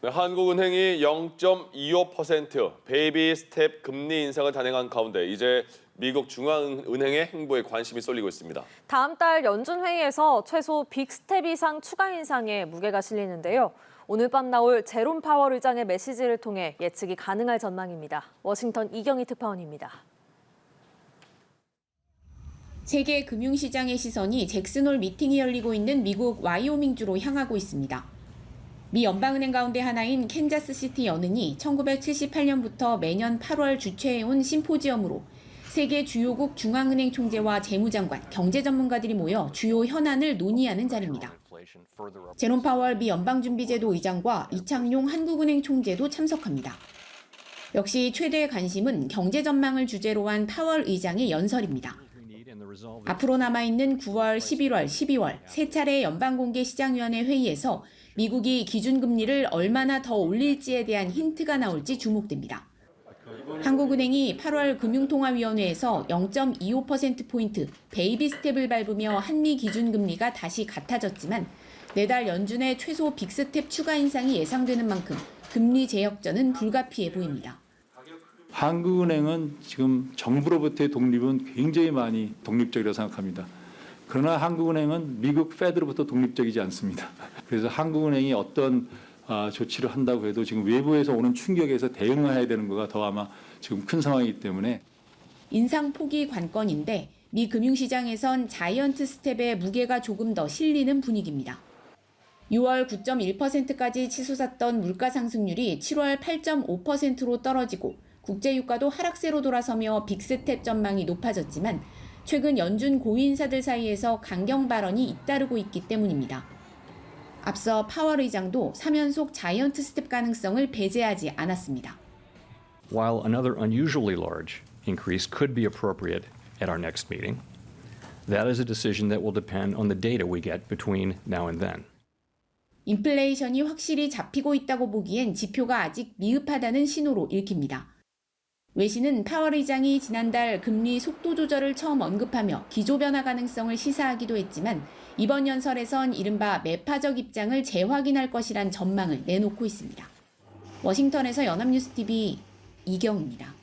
네, 한국은행이 0.25% 베이비 스텝 금리 인상을 단행한 가운데 이제 미국 중앙은행의 행보에 관심이 쏠리고 있습니다. 다음 달 연준 회의에서 최소 빅스텝 이상 추가 인상에 무게가 실리는데요. 오늘 밤 나올 제롬 파월 의장의 메시지를 통해 예측이 가능할 전망입니다. 워싱턴 이경희 특파원입니다. 세계 금융시장의 시선이 잭슨홀 미팅이 열리고 있는 미국 와이오밍주로 향하고 있습니다. 미 연방은행 가운데 하나인 캔자스시티 연은이 1978년부터 매년 8월 주최해온 심포지엄으로 세계 주요국 중앙은행 총재와 재무장관, 경제 전문가들이 모여 주요 현안을 논의하는 자리입니다. 제롬 파월 미 연방준비제도 의장과 이창용 한국은행 총재도 참석합니다. 역시 최대의 관심은 경제 전망을 주제로 한 파월 의장의 연설입니다. 앞으로 남아있는 9월, 11월, 12월 세 차례 연방공개시장위원회 회의에서 미국이 기준금리를 얼마나 더 올릴지에 대한 힌트가 나올지 주목됩니다. 한국은행이 8월 금융통화위원회에서 0.25%포인트 베이비 스텝을 밟으며 한미 기준금리가 다시 같아졌지만 내달 연준의 최소 빅스텝 추가 인상이 예상되는 만큼 금리 재역전은 불가피해 보입니다. 한국은행은 지금 정부로부터의 독립은 굉장히 많이 독립적이라고 생각합니다. 그러나 한국은행은 미국 페드로부터 독립적이지 않습니다. 그래서 한국은행이 어떤 아, 조치를 한다고 해도 지금 외부에서 오는 충격에서 대응해야 되는 거가 더 아마 지금 큰 상황이기 때문에 인상 폭이 관건인데 미 금융시장에선 자이언트 스텝의 무게가 조금 더 실리는 분위기입니다. 6월 9.1%까지 치솟았던 물가 상승률이 7월 8.5%로 떨어지고 국제 유가도 하락세로 돌아서며 빅스텝 전망이 높아졌지만 최근 연준 고위 인사들 사이에서 강경 발언이 잇따르고 있기 때문입니다. 앞서 파월 의장도 3연속 자이언트 스텝 가능성을 배제하지 않았습니다. While another unusually large increase could be appropriate at our next meeting, that is a decision that will depend on the data we get between now and then. 인플레이션이 확실히 잡히고 있다고 보기엔 지표가 아직 미흡하다는 신호로 읽힙니다. 외신은 파월 의장이 지난달 금리 속도 조절을 처음 언급하며 기조 변화 가능성을 시사하기도 했지만 이번 연설에선 이른바 매파적 입장을 재확인할 것이란 전망을 내놓고 있습니다. 워싱턴에서 연합뉴스TV 이경입니다.